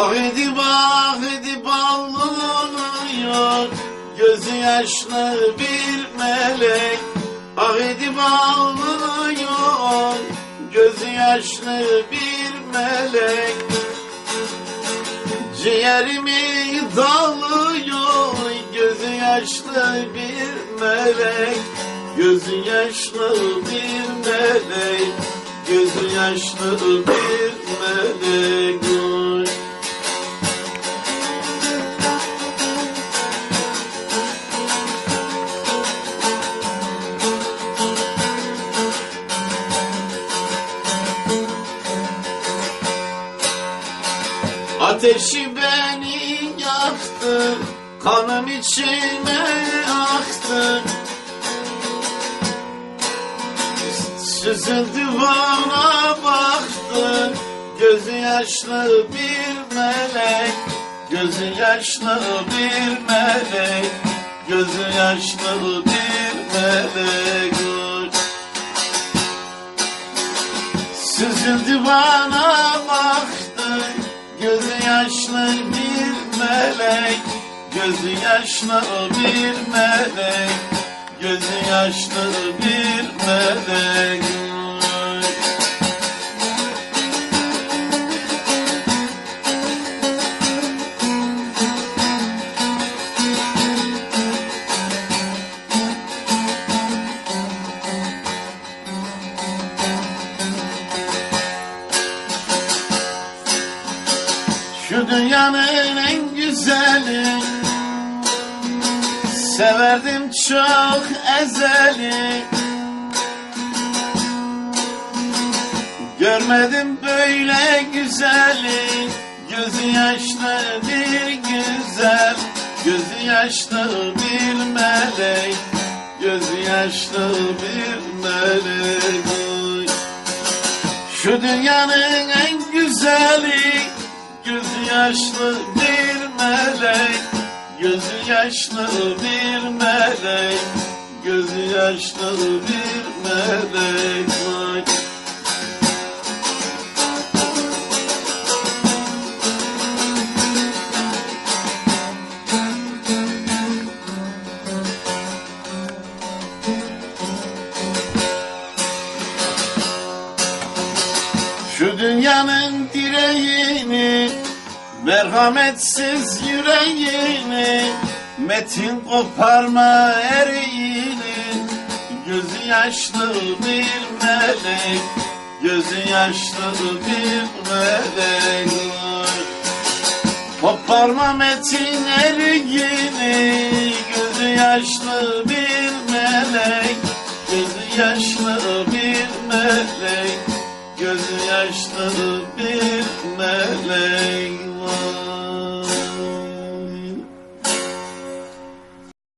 Ahidi bahidi bağlanıyor Gözü yaşlı bir melek. Ahidi bağlanıyor Gözü yaşlı bir melek. Ciğerimi dalıyor Gözü yaşlı bir melek. Gözü yaşlı bir melek Gözü yaşlı bir melek Ateşi beni yaktı, kanım içime aktı. Süzüldü bana baktı, gözü yaşlı bir melek. Gözü yaşlı bir melek, gözü yaşlı bir melek. Süzüldü bana melek Gözü yaşlı bir melek Gözü yaşlı bir melek. Şu dünyanın Severdim çok ezeli. Görmedim böyle güzeli. Gözü yaşlı bir güzel. Gözü yaşlı bir melek. Gözü yaşlı bir melek. Şu dünyanın en güzeli. Gözü yaşlı bir melek Gözü yaşlı bir melek Gözü yaşlı bir melek. Şu dünyanın direğini Merhametsiz yüreğini Metin koparma eriğini. Gözü yaşlı bir melek Gözü yaşlı bir melek. Koparma metin eriğini Gözü yaşlı bir melek. Gözü yaşlı bir melek Gözü yaşlı bir melek